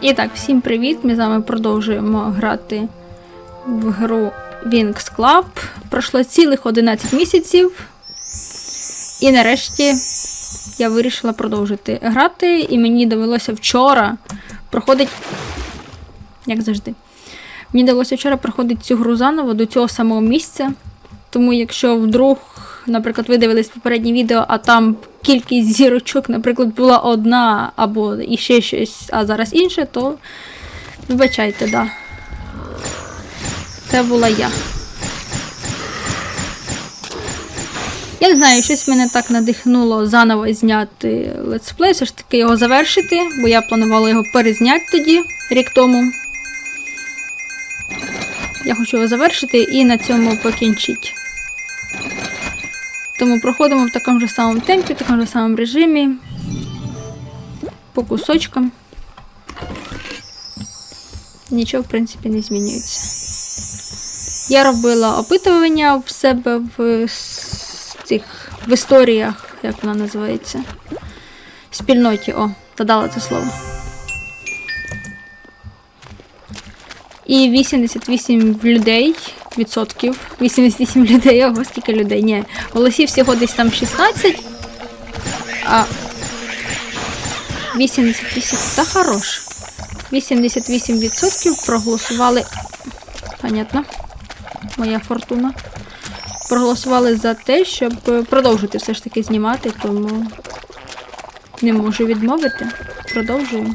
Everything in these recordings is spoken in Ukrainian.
І так, всім привіт! Ми з вами продовжуємо грати в гру Wings Club. Пройшло цілих 11 місяців. І нарешті я вирішила продовжити грати, і мені довелося вчора проходити. Як завжди. Мені довелося вчора проходити цю гру заново до цього самого місця. Тому, якщо вдруг, наприклад, ви дивились попереднє відео, а там кількість зірочок, наприклад, була одна або іще щось, а зараз інше, то вибачайте, да. Це була я. Я не знаю, щось мене так надихнуло заново зняти летсплей, все ж таки його завершити, бо я планувала його перезняти тоді, рік тому. Я хочу його завершити і на цьому покінчити. Тому проходимо в такому ж самому темпі, в такому ж самому режимі. По кусочкам. Нічого, в принципі, не змінюється. Я робила опитування в себе в цих в історіях, як вона називається. Спільноті, о, додала це слово. І 88 людей, відсотків. 88 людей, ого, скільки людей. Ні. Голосів всього десь там 16. А 88. Та хорош. 88% проголосували. Понятно. Моя фортуна. Проголосували за те, щоб е, продовжити все ж таки знімати, тому не можу відмовити. Продовжуємо.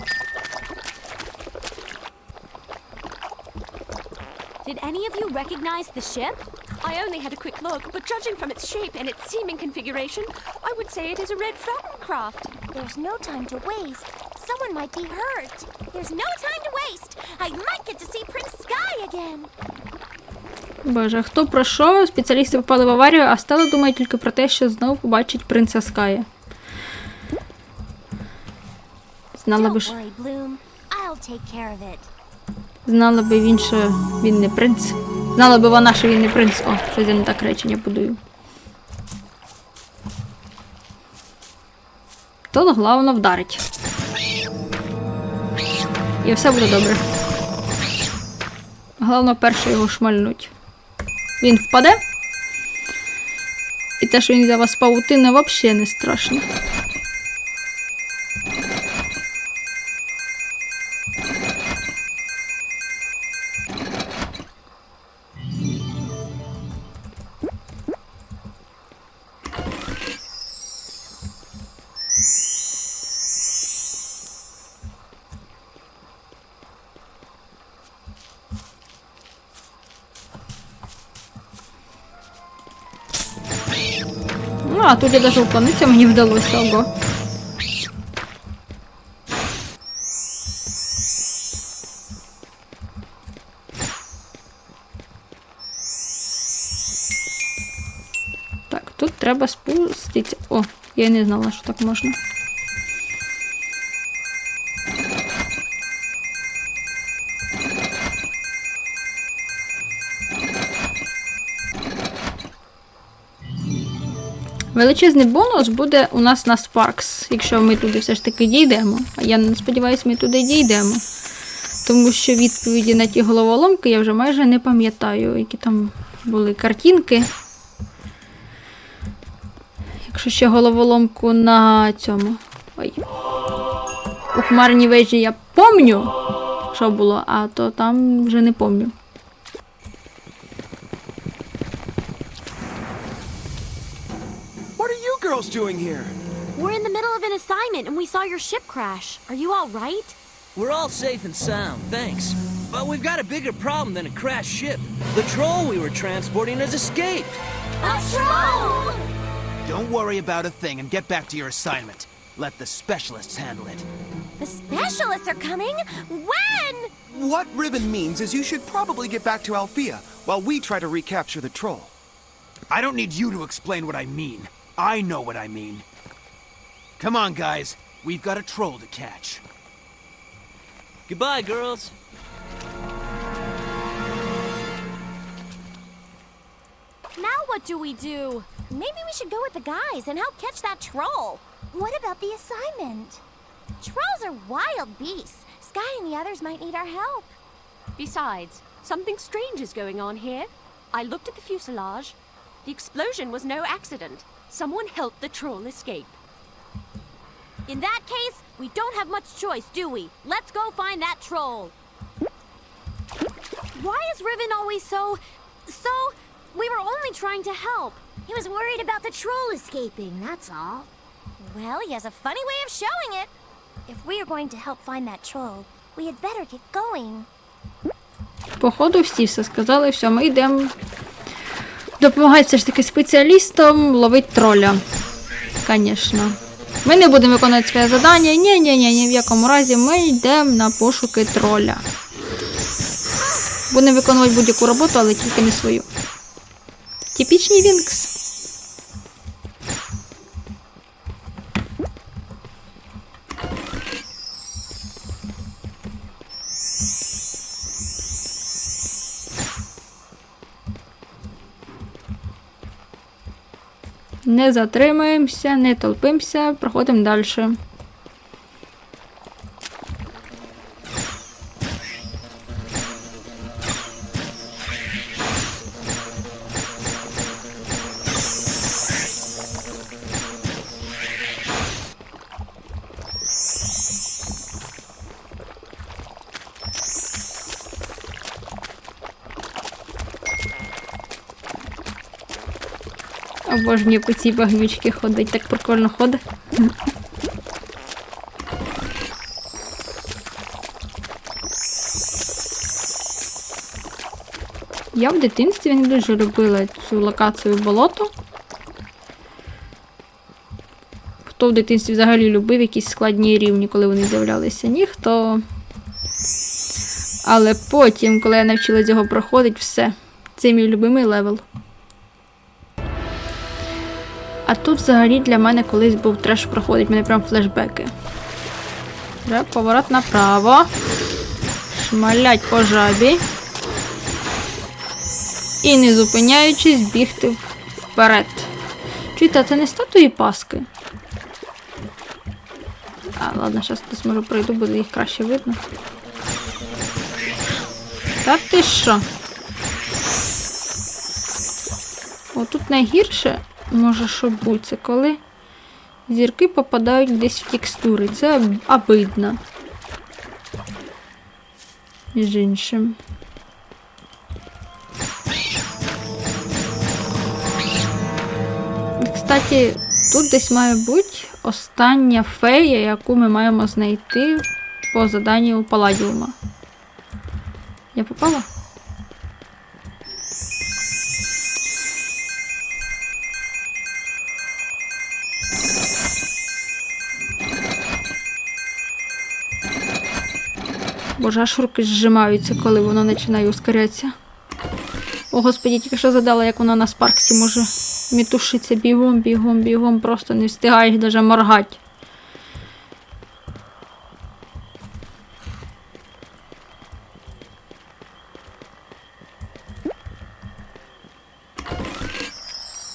Did any of you recognize the ship? I only had a quick look, but judging from its shape and its seeming configuration, I would say it is a red Falcon craft. There's no time to waste. Someone might be hurt. There's no time to waste. I might get to see Prince Sky again. Боже, хто про що? Спеціалісти попали в аварію, а Стелла думає тільки про те, що знову побачить принца Ская. Знала би ж, знала би він, що він не принц. Знала би вона, що він не принц. О, щось я не так речення будую. То головно вдарить. І все буде добре. Головне перше його шмальнуть. Він впаде. І те, що він за вас павутина, взагалі не страшно. А тут я даже уклониться мені вдалося, ого. Так, тут треба спуститися. О, я не знала, що так можна. Величезний бонус буде у нас на Sparks, якщо ми туди все ж таки дійдемо. А я сподіваюся, ми туди дійдемо. Тому що відповіді на ті головоломки я вже майже не пам'ятаю, які там були картинки. Якщо ще головоломку на цьому. Ой. У хмарній вежі я помню, що було, а то там вже не помню. Girls doing here? We're in the middle of an assignment and we saw your ship crash. Are you all right? We're all safe and sound, thanks. But we've got a bigger problem than a crashed ship. The troll we were transporting has escaped. A troll! Don't worry about a thing and get back to your assignment. Let the specialists handle it. The specialists are coming? When? What ribbon means is you should probably get back to Althea while we try to recapture the troll. I don't need you to explain what I mean. I know what I mean. Come on, guys. We've got a troll to catch. Goodbye, girls. Now what do we do? Maybe we should go with the guys and help catch that troll. What about the assignment? Trolls are wild beasts, Sky and the others might need our help. Besides, something strange is going on here. I looked at the fuselage. The explosion was no accident. Someone helped the troll escape. In that case, we don't have much choice, do we? Let's go find that troll. Why is Riven always so. so. We were only trying to help. He was worried about the troll escaping, that's all. Well, he has a funny way of showing it. If we are going to help find that troll, we had better get going. Походу, всі все сказали, все, ми йдемо. Допомагати все ж таки спеціалістам ловити троля. Звісно. Ми не будемо виконувати своє завдання. Ні, ні, ні, ні в якому разі ми йдемо на пошуки троля. Будемо виконувати будь-яку роботу, але тільки не свою. Типічний Вінкс. Не затримуємося, не толпимося, проходимо далі. Обожнюю по цій багнючці ходить, так прикольно ходить. Я в дитинстві не дуже любила цю локацію болото. Хто в дитинстві взагалі любив якісь складні рівні, коли вони з'являлися? Ніхто. Але потім, коли я навчилась його проходити, все. Це мій любимий левел. А тут взагалі для мене колись був треш проходить, мене прям флешбеки. Треба поворот направо. Шмалять по жабі. І не зупиняючись, бігти вперед. Чуєте, а це не статуї Паски? А, ладно, зараз десь може пройду, буде їх краще видно. Та ти що? Отут найгірше може що бути, це коли зірки попадають десь в текстури. Це обидно. Між іншим. Кстати, тут десь має бути остання фея, яку ми маємо знайти по заданню Паладіума. Я попала? Боже, аж руки зжимаються, коли воно починає ускорятися. О, господі, тільки що задала, як воно на спарксі може мітушиться бігом, бігом, бігом, просто не встигаєш даже моргати.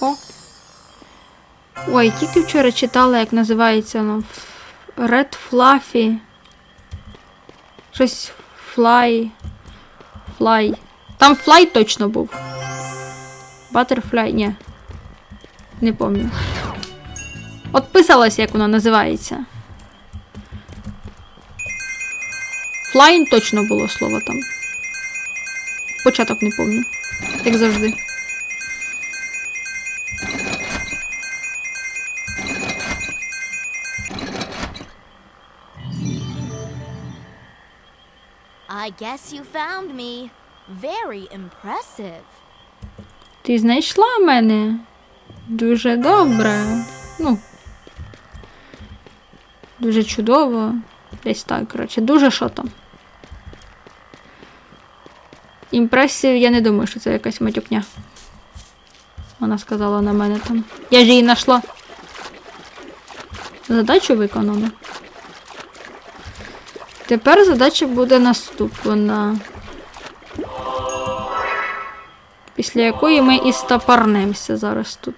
О. Ой, тільки вчора читала, як називається воно. Red Fluffy. Щось флай. Флай. Там флай точно був. Butterfly, ні. Не пам'ятаю. От писалось, як воно називається. Флайн точно було слово там. Початок не пам'ятаю. Як завжди. I guess you found me. Very impressive. Ти знайшла мене? Дуже добре. Ну. Дуже чудово. Десь так, коротше, дуже що там. Імпресів, я не думаю, що це якась матюкня. Вона сказала на мене там. Я ж її знайшла. Задачу виконано. Тепер задача буде наступна. Після якої ми і стопорнемося зараз тут.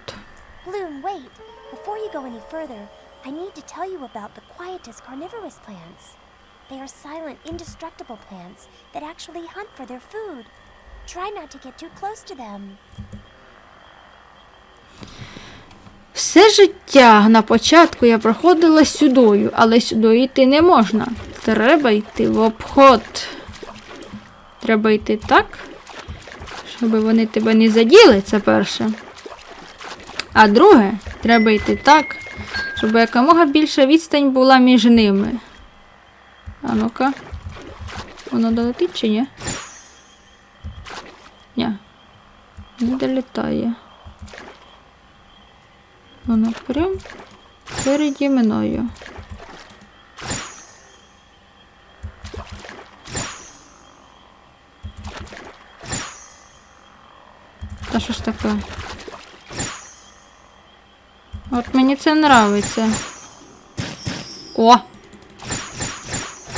Bloom, wait. Before you go any further, I need to tell you about the quietest carnivorous plants. They are silent, indestructible plants that actually hunt for their food. Try not to get too close to them. Все життя на початку я проходила сюдою, але сюди йти не можна. Треба йти в обход. Треба йти так, щоб вони тебе не заділи, це перше. А друге, треба йти так, щоб якомога більша відстань була між ними. А ну-ка. Воно долетить чи ні? Ні. Не долітає. Воно прям переді мною. Що ж таке? От мені це нравиться. О!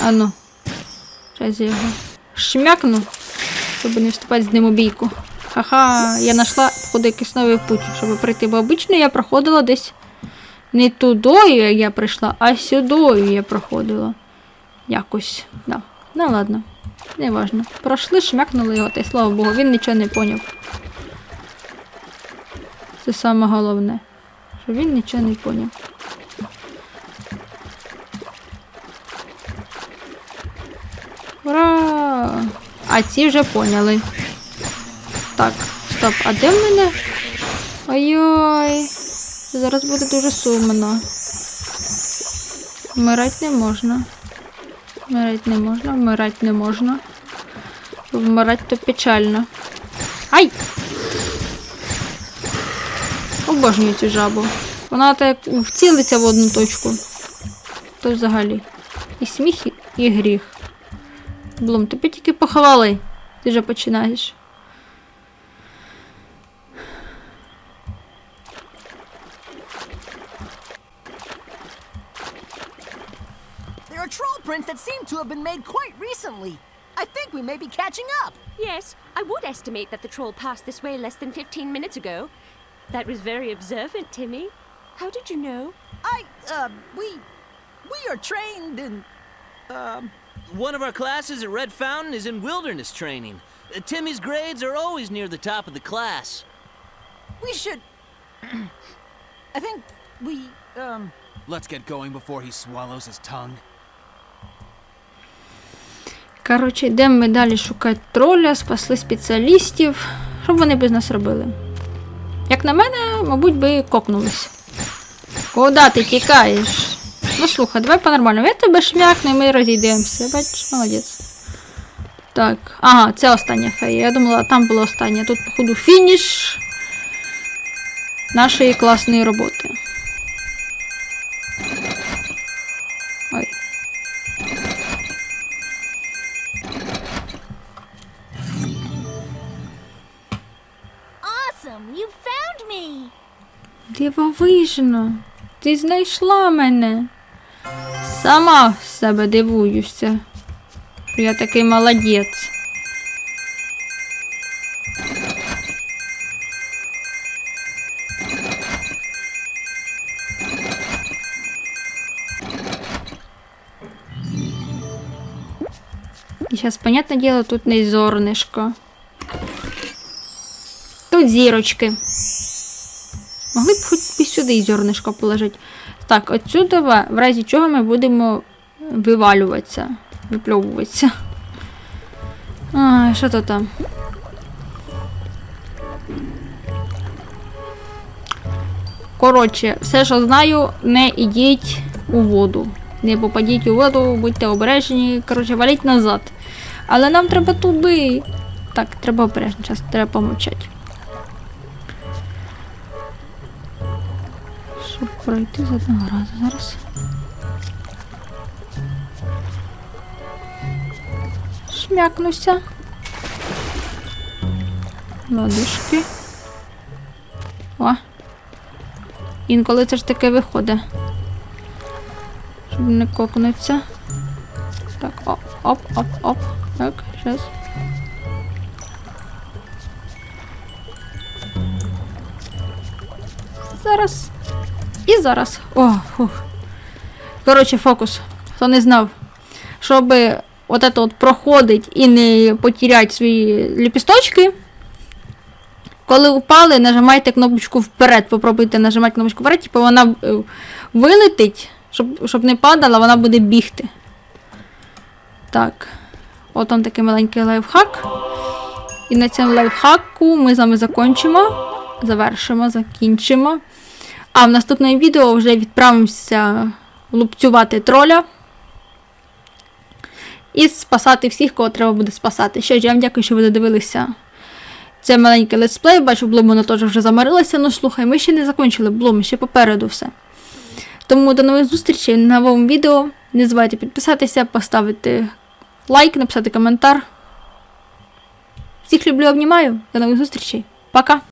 Ану. Зараз я його шмякну, щоб не вступати з ним у бійку. Ха-ха, я знайшла походу якийсь новий путь, щоб пройти, бо обично я проходила десь не тудою, я прийшла, а сюдою я проходила. Якось. Да. Ну ладно, не важно. Пройшли, шмякнули його, та й слава Богу, він нічого не поняв. Це саме головне, що він нічого не поняв. Ура! А ці вже поняли. Так, стоп, а де в мене? Ой-ой. Зараз буде дуже сумно. Вмирати не можна. Вмирати не можна, вмирати не можна. Вмирати то печально. Ай! Обожнюю цю жабу. Вона так вцілиться в одну точку. То взагалі. І сміх, і- гріх. Блум, тобі тільки похвали. Ти вже починаєш. There are troll prints that seem to have been made quite recently. I think we may be catching up. Yes, I would estimate that the troll passed this way less than 15 minutes ago. That was very observant, Timmy. How did you know? I, uh, we, we are trained in, um, One of our classes at Red Fountain is in wilderness training. Uh, Timmy's grades are always near the top of the class. we should. I think we, um, Let's get going before he swallows his tongue. Коротше, йдемо ми далі шукати троля, спасли спеціалістів. Що б вони без нас робили? На мене, мабуть, би кокнулись. Куда ти тікаєш? Ну слухай, давай по-нормальному. Я тебе шмякну і ми розійдемося. Бачиш, молодець. Так, ага, це остання фея. Я думала, там була остання. Тут, походу, фініш нашої класної роботи. Дивовижно, ти знайшла мене. Сама себе дивуюся. Я такий молодець. І зараз, понятне діло, тут не зернишко. Тут зірочки. Могли б хоч і сюди зернишко положити. Так, отсюди, в разі чого ми будемо вивалюватися, випльовуватися. А, що то там? Коротше, все, що знаю, не ідіть у воду. Не попадіть у воду, будьте обережні. Коротше, валіть назад. Але нам треба туди. Так, треба обережно, зараз треба помовчати. Пройти з одного разу зараз. Шмякнуся. Ладушки. О. Інколи це ж таке виходить. Щоб не кокнуться. Так, оп, оп, оп, оп. Так, зараз. Зараз. І зараз. О, фух. Коротше, фокус. Хто не знав, щоб от от проходить і не потерять свої ліпісточки. Коли упали, нажимайте кнопочку вперед. Попробуйте нажимати кнопочку вперед, типу вона е, вилетить, щоб, щоб не падала, вона буде бігти. Так. От он такий маленький лайфхак. І на цьому лайфхаку ми з вами закончимо. Завершимо, закінчимо. А в наступному відео вже відправимося лупцювати троля. І спасати всіх, кого треба буде спасати. Що ж, я вам дякую, що ви додивилися це маленький летсплей. Бачу, Блумина теж вже замарилася. Ну слухай, ми ще не закінчили Блум, ще попереду все. Тому до нових зустрічей на новому відео. Не забувайте підписатися, поставити лайк, написати коментар. Всіх люблю, обнімаю. До нових зустрічей. Пока!